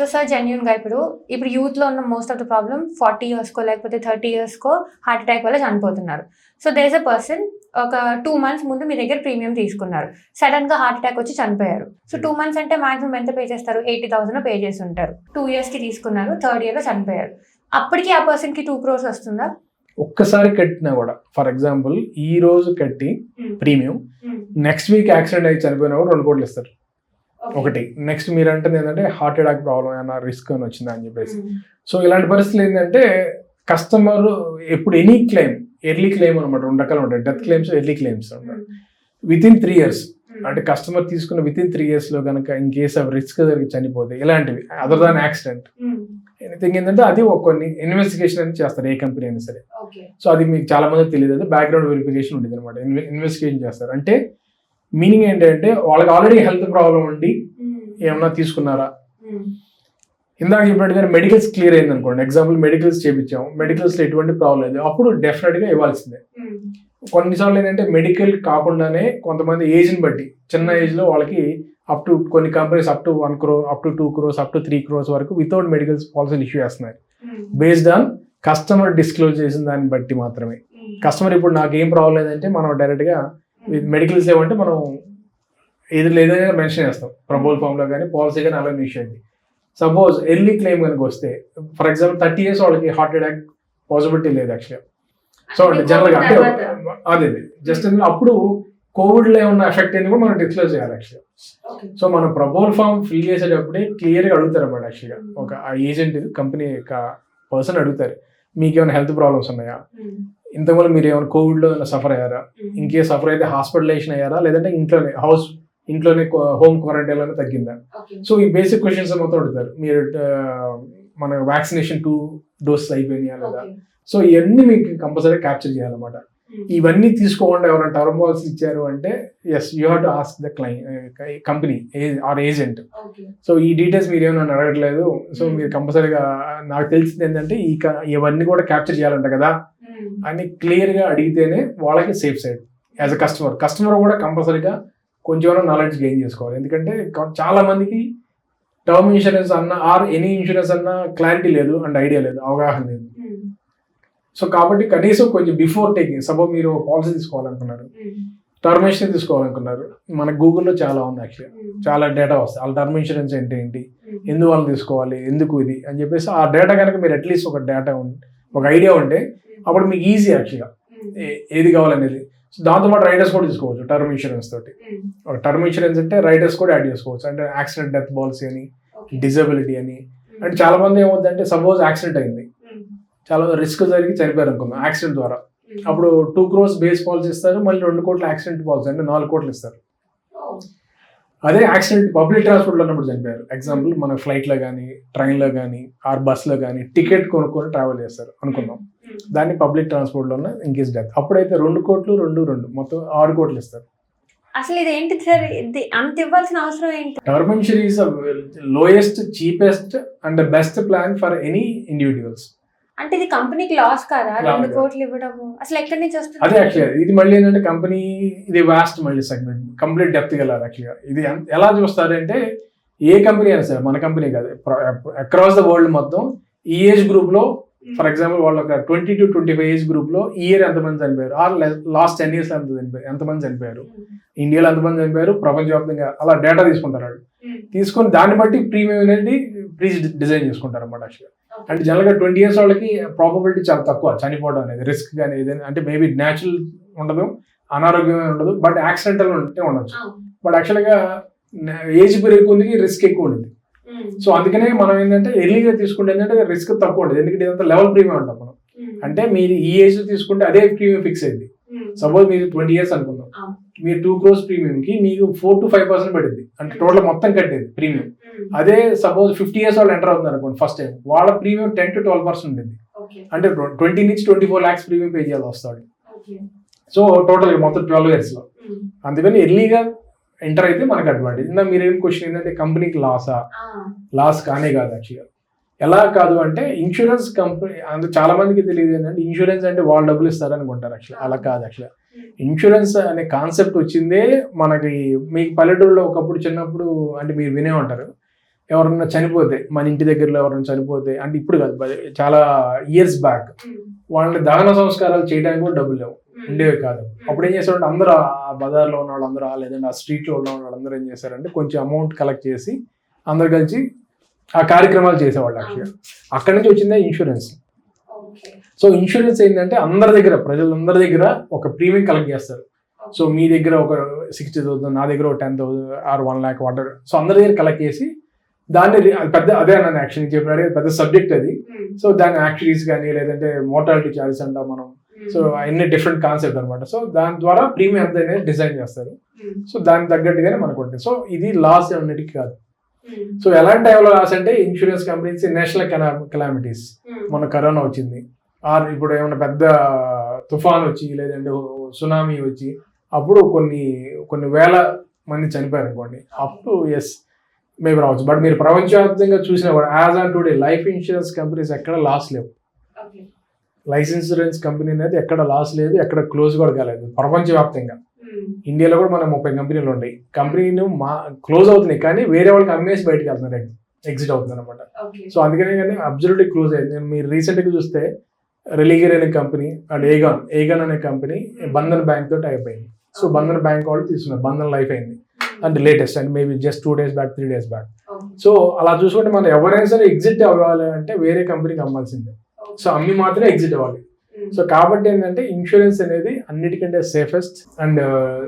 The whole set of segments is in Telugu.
సో సార్ జెన్యున్గా ఇప్పుడు ఇప్పుడు యూత్లో ఉన్న most of the problem forty ఇయర్స్కో లేకపోతే థర్టీ ఇయర్స్కో హార్ట్ అటాక్ వల్ల చనిపోతున్నారు సో దేస్ అ పర్సన్ ఒక టూ మంత్స్ ముందు మీ దగ్గర ప్రీమియం తీసుకున్నారు సడన్గా హార్ట్ అటాక్ వచ్చి చనిపోయారు సో టూ మంత్స్ అంటే మాక్సిమం ఎంత పే చేస్తారు ఎయిటీ థౌసండ్ పే చేసి ఉంటారు టూ ఇయర్స్కి తీసుకున్నారు థర్డ్ ఇయర్లో చనిపోయారు అప్పటికి ఆ పర్సన్కి టూ క్రోర్స్ వస్తుందా ఒక్కసారి కట్టినా కూడా ఫర్ ఎగ్జాంపుల్ ఈ రోజు కట్టి ప్రీమియం నెక్స్ట్ వీక్ యాక్సిడెంట్ అయ్యి చనిపోయినా కూడా రెండు కోట్లు ఇస్తారు. ఒకటి. నెక్స్ట్ మీరు అంటే ఏంటంటే హార్ట్ అటాక్ ప్రాబ్లం ఏమైనా రిస్క్ అని వచ్చిందా అని చెప్పేసి. సో ఇలాంటి పరిస్థితులు ఏంటంటే కస్టమర్ ఎప్పుడు ఎనీ క్లెయిమ్ ఎర్లీ క్లెయిమ్ అనమాట రెండు రకాలు ఉంటాయి. డెత్ క్లెయిమ్స్ ఎర్లీ క్లెయిమ్స్ ఉంటాయి. విత్ ఇన్ త్రీ ఇయర్స్ అంటే కస్టమర్ తీసుకున్న విత్ ఇన్ త్రీ ఇయర్స్లో కనుక ఇన్ కేస్ ఆఫ్ రిస్క్ జరిగి చనిపోతే ఇలాంటివి. అదర్ దాన్ యాక్సిడెంట్ ఎనీథింగ్ ఏంటంటే అది ఒక కొన్ని ఇన్వెస్టిగేషన్ అని చేస్తారు ఏ కంపెనీ అయినా సరే. సో అది మీకు చాలా మంది తెలియదు. బ్యాక్గ్రౌండ్ వెరిఫికేషన్ ఉంటుంది అనమాట ఇన్వెస్టిగేషన్ చేస్తారు. అంటే మీనింగ్ ఏంటంటే వాళ్ళకి ఆల్రెడీ హెల్త్ ప్రాబ్లం ఉండి ఏమన్నా తీసుకున్నారా? ఇందాక చెప్పినట్టుగా మెడికల్స్ క్లియర్ అయింది అనుకోండి ఎగ్జాంపుల్ మెడికల్స్ చేపించాం మెడికల్స్లో ఎటువంటి ప్రాబ్లం లేదు. అప్పుడు డెఫినెట్గా ఇవ్వాల్సిందే. కొన్నిసార్లు ఏంటంటే మెడికల్ కాకుండానే కొంతమంది ఏజ్ని బట్టి చిన్న ఏజ్లో వాళ్ళకి అప్ టు కొన్ని companies up to one crore up to two crores up to three crores వరకు వితౌట్ మెడికల్స్ పాలసీలు ఇష్యూ చేస్తున్నారు బేస్డ్ ఆన్ కస్టమర్ డిస్క్లోజ్ చేసిన దాన్ని బట్టి మాత్రమే. కస్టమర్ ఇప్పుడు నాకు ఏం ప్రాబ్లం లేదంటే మనం డైరెక్ట్గా మెడికల్స్ ఏమంటే మనం ఏది లేదని మెన్షన్ చేస్తాం. ప్రబోల్ ఫామ్లో కానీ పాలసీ కానీ అలా ఇష్యూ అయింది సపోజ్ ఎర్లీ క్లెయిమ్ కనుక వస్తే ఫర్ ఎగ్జాంపుల్ థర్టీ ఇయర్స్ వాళ్ళకి హార్ట్ అటాక్ పాసిబిలిటీ లేదు యాక్చువల్గా సో అంటే జనరల్గా అంటే అదే జస్ట్ అప్పుడు కోవిడ్లో ఏమన్నా ఎఫెక్ట్ అయింది కూడా మనం డిస్క్లోజ్ చేయాలి యాక్చువల్గా సో మనం ప్రపోల్ ఫామ్ ఫిల్ చేసేటప్పుడే క్లియర్గా అడుగుతారు అన్నమాట యాక్చువల్గా ఒక ఆ ఏజెంట్ కంపెనీ యొక్క పర్సన్ అడుగుతారు. మీకు ఏమైనా హెల్త్ ప్రాబ్లమ్స్ ఉన్నాయా? ఇంతకుముందు మీరు ఏమైనా కోవిడ్లో సఫర్ అయ్యారా? ఇన్ కేస్ సఫర్ అయితే హాస్పిటలైజేషన్ అయ్యారా? లేదంటే ఇంట్లోనే హౌస్ ఇంట్లోనే హోమ్ క్వారంటైన్లోనే తగ్గిందా? సో ఈ బేసిక్ క్వశ్చన్స్ మొత్తం అడుగుతారు. మీరు మన వ్యాక్సినేషన్ టూ డోసెస్ అయిపోయినాయా లేదా? సో ఇవన్నీ మీకు కంపల్సరీ క్యాప్చర్ చేయాలన్నమాట. ఇవన్నీ తీసుకోకుండా ఎవరైనా టర్మ్ పాలసీ ఇచ్చారు అంటే yes you have to ask the క్లై company or agent so ఈ డీటెయిల్స్ మీరు ఏమైనా అడగట్లేదు. సో మీరు కంపల్సరీగా నాకు తెలిసింది ఏంటంటే ఈ ఇవన్నీ కూడా క్యాప్చర్ చేయాలంట కదా? అని క్లియర్గా అడిగితేనే వాళ్ళకి safe side as a customer customer కూడా కంపల్సరీగా కొంచెం నాలెడ్జ్ గెయిన్ చేసుకోవాలి. ఎందుకంటే చాలా మందికి టర్మ్ ఇన్సూరెన్స్ అన్న ఆర్ ఎనీ ఇన్సూరెన్స్ అన్న క్లారిటీ లేదు అండ్ ఐడియా లేదు. అవగాహన లేదు. సో కాబట్టి కనీసం కొంచెం బిఫోర్ టేకింగ్ సపోజ్ మీరు పాలసీ తీసుకోవాలనుకున్నారు. టర్మ్ ఇన్సూరెన్స్ తీసుకోవాలనుకున్నారు. మన గూగుల్లో చాలా ఉంది యాక్చువల్గా చాలా డేటా వస్తాయి. వాళ్ళ టర్మ్ ఇన్సూరెన్స్ ఏంటి ఏంటి? ఎందువల్ల తీసుకోవాలి? ఎందుకు ఇది? అని చెప్పేసి ఆ డేటా కనుక మీరు అట్లీస్ట్ ఒక డేటా ఒక ఐడియా ఉంటే అప్పుడు మీకు ఈజీ యాక్చువల్గా ఏ- ఏది కావాలనేది. సో దాంతోపాటు రైడర్స్ కూడా తీసుకోవచ్చు టర్మ్ ఇన్సూరెన్స్ తోటి. ఒక టర్మ్ ఇన్సూరెన్స్ అంటే రైడర్స్ కూడా యాడ్ చేసుకోవచ్చు. అంటే యాక్సిడెంట్ డెత్ పాలసీ అని డిజబిలిటీ అని. అంటే చాలా మంది ఏమవుతుందంటే సపోజ్ యాక్సిడెంట్ అయింది. చాలా రిస్క్ జరిగి చనిపోయారు అనుకుందాం యాక్సిడెంట్ ద్వారా. అప్పుడు టూ క్రోర్స్ బేస్ పాలసీ ఇస్తారు మళ్ళీ రెండు కోట్ల యాక్సిడెంట్ పాలసీ అంటే నాలుగు కోట్లు ఇస్తారు. అదే యాక్సిడెంట్ పబ్లిక్ ట్రాన్స్పోర్ట్లో ఉన్నప్పుడు చనిపోయారు ఎగ్జాంపుల్ మన ఫ్లైట్లో కానీ ట్రైన్లో కానీ ఆర్ బస్లో కానీ టికెట్ కొనుక్కొని ట్రావెల్ చేస్తారు అనుకుందాం దాన్ని పబ్లిక్ ట్రాన్స్పోర్ట్లోనే ఇంకేస్ డెత్ అప్పుడైతే రెండు కోట్లు రెండు రెండు. మొత్తం ఆరు కోట్లు ఇస్తారు. అసలు ఇది ఏంటి సార్? ఇది అంత ఇవ్వాల్సిన అవసరం ఏంటి? Term insurance lowest cheapest and best plan for any individuals అంటే ఇది కంపెనీకి లాస్ కాదా? రెండు. కోట్లు ఇవ్వడము. అసలు ఎక్కడి నుంచి అదే వస్తుంది యాక్చువల్గా ఇది మళ్ళీ ఏంటంటే కంపెనీ ఇది వాస్ట్ మళ్ళీ సెగ్మెంట్ కంప్లీట్ డెప్త్ వెళ్ళాలి యాక్చువల్గా ఇది ఎలా చూస్తారంటే ఏ కంపెనీ అయినా సరే మన కంపెనీ కాదు. అక్రాస్ ద వరల్డ్ మొత్తం ఈ ఏజ్ గ్రూప్లో ఫర్ ఎగ్జాంపుల్ వాళ్ళు ఒక twenty to twenty five age గ్రూప్లో ఈ ఇయర్ ఎంతమంది చనిపోయారు? ఆర్ లాస్ట్ టెన్ ఇయర్స్ ఎంత చనిపోయారు? ఎంతమంది చనిపోయారు? ఇండియాలో ఎంతమంది చనిపోయారు? ప్రపంచవ్యాప్తంగా అలా డేటా తీసుకుంటారు వాళ్ళు. తీసుకొని దాన్ని బట్టి ప్రీమియం అనేది ప్రీజ్ డిజైన్ చేసుకుంటారు అన్నమాట యాక్చువల్గా అంటే జనరల్గా ట్వంటీ ఇయర్స్ వాళ్ళకి ప్రాబబిలిటీ చాలా తక్కువ చనిపోవడం అనేది రిస్క్ కానీ ఏదైనా అంటే మేబీ న్యాచురల్ ఉండదు అనారోగ్యం ఉండదు బట్ యాక్సిడెంటల్ ఉంటే ఉండొచ్చు. బట్ యాక్చువల్గా ఏజ్ పెరిగే రిస్క్ ఎక్కువ ఉంటుంది. సో అందుకనే మనం ఏంటంటే ఎర్లీగా తీసుకుంటే ఏంటంటే రిస్క్ తక్కువ ఉంటుంది. ఎందుకంటే ఇదంతా లెవెల్ ప్రీమియం అంటాం మనం. అంటే మీరు ఈ ఏజ్ తీసుకుంటే అదే ప్రీమియం ఫిక్స్ అయింది. సపోజ్ మీరు ట్వంటీ ఇయర్స్ అనుకుందాం. మీరు టూ క్రోర్స్ ప్రీమియం కి మీకు ఫోర్ టు ఫైవ్ పర్సెంట్ పడింది. అంటే టోటల్ మొత్తం కట్టేది ప్రీమియం అదే సపోజ్ ఫిఫ్టీ ఇయర్స్ వాళ్ళు ఎంటర్ అవుతున్నారు అనుకోండి ఫస్ట్ టైం వాళ్ళ premium ten to twelve percent ఉంటుంది అంటే ట్వంటీ నుంచి twenty four lakhs premium pay చేయాలి వస్తాడు సో టోటల్ మొత్తం ట్వెల్వ్ ఇయర్స్లో. అందుకని ఎర్లీగా ఎంటర్ అయితే మనకు అడ్వాంటేజ్ ఇందా మీరేం క్వశ్చన్ ఏంటంటే కంపెనీకి లాసా లాస్ కానే కాదు యాక్చువల్గా ఎలా కాదు అంటే ఇన్సూరెన్స్ కంపెనీ అందుకు చాలా మందికి తెలియదు ఏంటంటే ఇన్సూరెన్స్ అంటే వాళ్ళు డబ్బులు ఇస్తారు అనుకుంటారు యాక్చువల్ అలా కాదు యాక్చువల్గా ఇన్సూరెన్స్ అనే కాన్సెప్ట్ వచ్చిందే మనకి మీకు పల్లెటూరులో ఒకప్పుడు చిన్నప్పుడు అంటే మీరు వినే ఉంటారు. ఎవరన్నా చనిపోతే మన ఇంటి దగ్గరలో ఎవరైనా చనిపోతే అంటే ఇప్పుడు కాదు చాలా ఇయర్స్ బ్యాక్ వాళ్ళని దహన సంస్కారాలు చేయడానికి కూడా డబ్బులు లేవు. ఉండేవి కాదు. అప్పుడు ఏం చేశారంటే అందరూ ఆ బజార్లో ఉన్న వాళ్ళందరూ ఆ లేదంటే ఆ స్ట్రీట్లో ఉన్న వాళ్ళందరూ ఏం చేశారంటే కొంచెం అమౌంట్ కలెక్ట్ చేసి అందరు కలిసి ఆ కార్యక్రమాలు చేసేవాళ్ళు యాక్చువల్గా అక్కడి నుంచి వచ్చిందే ఇన్సూరెన్స్ సో ఇన్సూరెన్స్ ఏంటంటే అందరి దగ్గర ప్రజలందరి దగ్గర ఒక ప్రీమియం కలెక్ట్ చేస్తారు. సో మీ దగ్గర ఒక సిక్స్టీ థౌసండ్ నా దగ్గర ఒక ten thousand or one lakh whatever so అందరి దగ్గర కలెక్ట్ చేసి దాన్ని పెద్ద అదే నన్ను యాక్చువల్లీ చెప్పినాడు పెద్ద సబ్జెక్ట్ అది. సో దాని యాక్చువరీస్ కానీ లేదంటే మోటాలిటీ చార్జెస్ అంటాం మనం. సో అన్ని డిఫరెంట్ కాన్సెప్ట్ అనమాట సో దాని ద్వారా ప్రీమియం ఎంత అనేది డిజైన్ చేస్తారు సో దానికి తగ్గట్టుగానే మనకు ఉంటుంది. సో ఇది లాస్ అన్నిటికీ కాదు. సో ఎలాంటి టైంలో లాస్ అంటే ఇన్సూరెన్స్ కంపెనీస్ నేషనల్ కెలామిటీస్ మన కరోనా వచ్చింది. ఆర్ ఇప్పుడు ఏమైనా పెద్ద తుఫాన్ వచ్చి లేదంటే సునామీ వచ్చి అప్పుడు కొన్ని కొన్ని వేల మంది చనిపోయారు అనుకోండి. అప్పుడు ఎస్ మేబీ రావచ్చు. బట్ మీరు ప్రపంచవ్యాప్తంగా చూసినా కూడా as on today life insurance companies ఎక్కడ లాస్ లేవు. లైఫ్ ఇన్సూరెన్స్ కంపెనీ అనేది ఎక్కడ లాస్ లేదు ఎక్కడ క్లోజ్ కూడా కాలేదు. ప్రపంచవ్యాప్తంగా. ఇండియాలో కూడా మన ముప్పై కంపెనీలు ఉన్నాయి కంపెనీలు మా క్లోజ్ అవుతున్నాయి కానీ వేరే వాళ్ళకి అమ్మేసి బయటకు వెళ్తున్నారు ఎగ్జిట్ అవుతుంది అనమాట సో అందుకనే కానీ అబ్జర్వ్లీ క్లోజ్ అయింది నేను మీరు రీసెంట్గా చూస్తే రిలీగర్ అనే కంపెనీ అండ్ ఏగాన్ ఏగాన్ అనే కంపెనీ బంధన్ బ్యాంక్ తోటి అయిపోయింది సో బంధన్ బ్యాంక్ వాళ్ళు తీసుకున్నారు బంధన్ లైఫ్ అయింది. అంటే latest and maybe just two days back three days back so అలా చూసుకుంటే మనం ఎవరైనా సరే ఎగ్జిట్ అవ్వాలి అంటే వేరే కంపెనీకి అమ్మాల్సిందే. సో అమ్మి మాత్రమే ఎగ్జిట్ అవ్వాలి. సో కాబట్టి ఏంటంటే ఇన్సూరెన్స్ అనేది అన్నిటికంటే safest and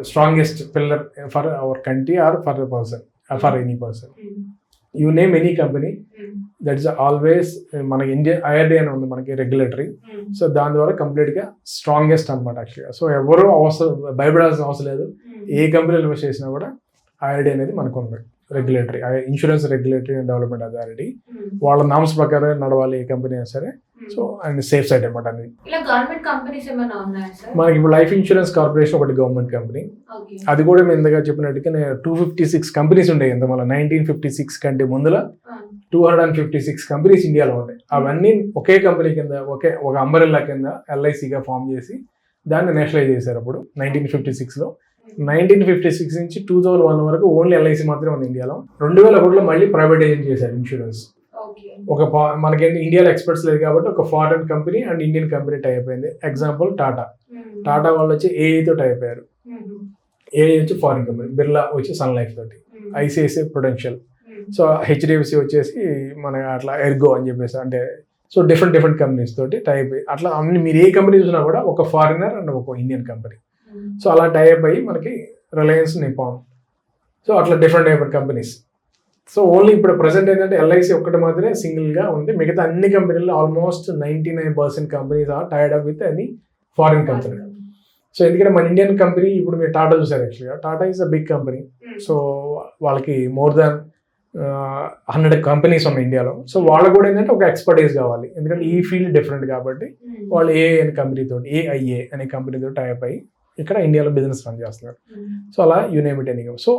strongest pillar for our country or for person for any person you name any company that is always మనకి ఇండియా ఐఆర్డీ అని ఉంది మనకి రెగ్యులేటరీ సో దాని ద్వారా కంప్లీట్గా స్ట్రాంగెస్ట్ అనమాట యాక్చువల్గా సో ఎవరు అవసరం భయపడాల్సిన అవసరం లేదు. ఏ కంపెనీలో ఇన్వెస్ట్ చేసినా కూడా ఐఆర్డీ అనేది మనకు ఉంది. Regulatory insurance regulatory and development authority వాళ్ళ నామ్స్ ప్రకారం నడవాలి ఏ కంపెనీ అయినా సరే. సో అండ్ సేఫ్ సైడ్ అనమాట అనేది సార్ మనకి ఇప్పుడు లైఫ్ ఇన్సూరెన్స్ కార్పొరేషన్ ఒకటి గవర్నమెంట్ కంపెనీ అది కూడా మేము ఇందాక చెప్పినట్టుగా టూ ఫిఫ్టీ సిక్స్ కంపెనీస్ ఉంటాయి ఎంత మళ్ళీ నైన్టీన్ ఫిఫ్టీ సిక్స్ కంటే ముందుల two hundred and fifty six companies ఇండియాలో ఉంటాయి అవన్నీ ఒకే కంపెనీ కింద ఒకే ఒక అంబరెల్లా కింద ఎల్ఐసిగా ఫామ్ చేసి దాన్ని నేషనలైజ్ చేశారు అప్పుడు నైన్టీన్ ఫిఫ్టీ సిక్స్లో నైన్టీన్ ఫిఫ్టీ సిక్స్ నుంచి టూ థౌసండ్ వన్ వరకు ఓన్లీ ఎల్ఐసి మాత్రమే ఉంది ఇండియాలో. రెండు వేల ఒకటిలో మళ్ళీ ప్రైవేటైజేషన్ చేశారు ఇన్సూరెన్స్ ఒక మనకేంటి ఇండియాలో ఎక్స్పర్ట్స్ లేదు కాబట్టి ఒక foreign company and Indian company tie అయిపోయింది. ఎగ్జాంపుల్ టాటా టాటా వాళ్ళు వచ్చి ఏఐ తోటి అయిపోయారు ఏఐ వచ్చి ఫారిన్ కంపెనీ బిర్లా వచ్చి సన్ లైఫ్ తోటి. ఐసిఐసిఐ ప్రొడెన్షియల్ సో హెచ్డిఎఫ్సి వచ్చేసి మన అట్లా ఎర్గో అని చెప్పేసి అంటే సో డిఫరెంట్ డిఫరెంట్ కంపెనీస్ తోటి టైప్ అట్లా అన్ని మీరు ఏ కంపెనీ చూసినా కూడా ఒక ఫారినర్ అండ్ ఒక ఇండియన్ కంపెనీ సో అలా టైప్ అయ్యి మనకి రిలయన్స్ నిపాన్ సో అట్లా different different companies so only ఇప్పుడు ప్రజెంట్ ఏంటంటే ఎల్ఐసి ఒక్కటి మాత్రమే సింగిల్గా ఉంది. మిగతా అన్ని కంపెనీలు almost ninety nine percent companies are tied up with any foreign company so ఎందుకంటే మన ఇండియన్ కంపెనీ ఇప్పుడు మీరు టాటా చూసారు యాక్చువల్గా Tata is a big company so వాళ్ళకి మోర్ దాన్ హండ్రెడ్ కంపెనీస్ ఉన్నాయి ఇండియాలో సో వాళ్ళకు కూడా ఏంటంటే ఒక ఎక్స్పర్టైజ్ కావాలి. ఎందుకంటే ఈ ఫీల్డ్ డిఫరెంట్ కాబట్టి వాళ్ళు ఏ అనే కంపెనీ తోటి ఏఐఏ అనే కంపెనీ తోటి టైప్ అయ్యి ఇక్కడ ఇండియాలో బిజినెస్ రన్ చేస్తున్నారు. సో అలా యూనేమిట్ ఎనీ సో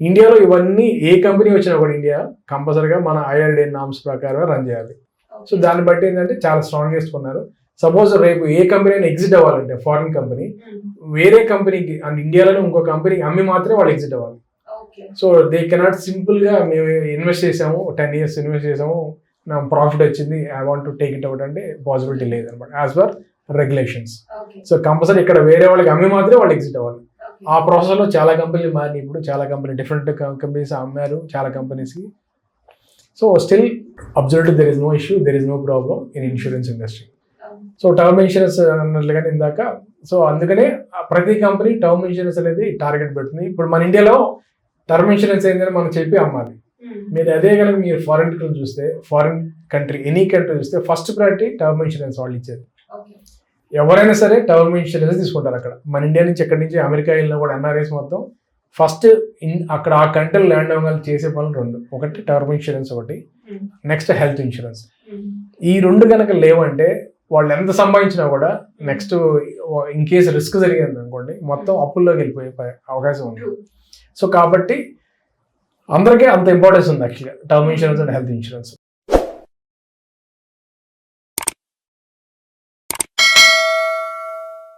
ఇండియాలో ఇవన్నీ ఏ కంపెనీ వచ్చినా కూడా ఇండియా కంపల్సరీగా మన ఐఆర్డే నామ్స్ ప్రకారం రన్ చేయాలి. సో దాన్ని బట్టి ఏంటంటే చాలా స్ట్రాంగెస్ట్ ఉన్నారు సపోజ్ రేపు ఏ కంపెనీ అయినా ఎగ్జిట్ అవ్వాలంటే ఫారిన్ కంపెనీ వేరే కంపెనీకి అండ్ ఇండియాలోనే ఇంకో కంపెనీకి అమ్మి మాత్రమే వాళ్ళు ఎగ్జిట్ అవ్వాలి. సో దే కెనాట్ సింపుల్గా మేము ఇన్వెస్ట్ చేసాము టెన్ ఇయర్స్ ఇన్వెస్ట్ చేసాము నా ప్రాఫిట్ వచ్చింది I want to take it out అంటే పాసిబిలిటీ లేదనమాట. As per regulations so compulsory ఇక్కడ వేరే వాళ్ళకి అమ్మి మాత్రమే వాళ్ళు ఎగ్జిట్ అవ్వాలి. ఆ ప్రాసెస్లో చాలా కంపెనీలు మారినాయి ఇప్పుడు చాలా కంపెనీ డిఫరెంట్ కంపెనీస్ అమ్మారు చాలా కంపెనీస్కి. So still observe there is no issue there is no problem in insurance industry so term insurance అన్నట్లుగానే ఇందాక సో అందుకనే ప్రతి కంపెనీ టర్మ్ ఇన్సూరెన్స్ అనేది టార్గెట్ పెడుతుంది. ఇప్పుడు మన ఇండియాలో టర్మ్ ఇన్సూరెన్స్ ఏంటంటే మనం చెప్పి అమ్మాలి. మీరు అదే కనుక మీరు ఫారిన్ చూస్తే ఫారిన్ కంట్రీ ఎనీ కంట్రీ చూస్తే ఫస్ట్ ప్రయారిటీ టర్మ్ ఇన్సూరెన్స్ వాళ్ళు ఇచ్చేది. ఎవరైనా సరే టర్మ్ ఇన్సూరెన్స్ తీసుకుంటారు అక్కడ. మన ఇండియా నుంచి ఎక్కడి నుంచి అమెరికా వెళ్ళినా కూడా ఎన్ఆర్ఎస్ మొత్తం ఫస్ట్ ఇన్ అక్కడ ఆ కంట్రీ ల్యాండ్ అవ్వగానే చేసే పనులు రెండు. ఒకటి టర్మ్ ఇన్సూరెన్స్ ఒకటి నెక్స్ట్ హెల్త్ ఇన్సూరెన్స్ ఈ రెండు కనుక లేవంటే వాళ్ళు ఎంత సంపాదించినా కూడా నెక్స్ట్ ఇన్ కేసు రిస్క్ జరిగింది అనుకోండి మొత్తం అప్పుల్లోకి వెళ్ళిపోయే అవకాశం ఉంది. సో కాబట్టి అందరికీ అంత ఇంపార్టెన్స్ ఉంది యాక్చువల్గా term insurance and health insurance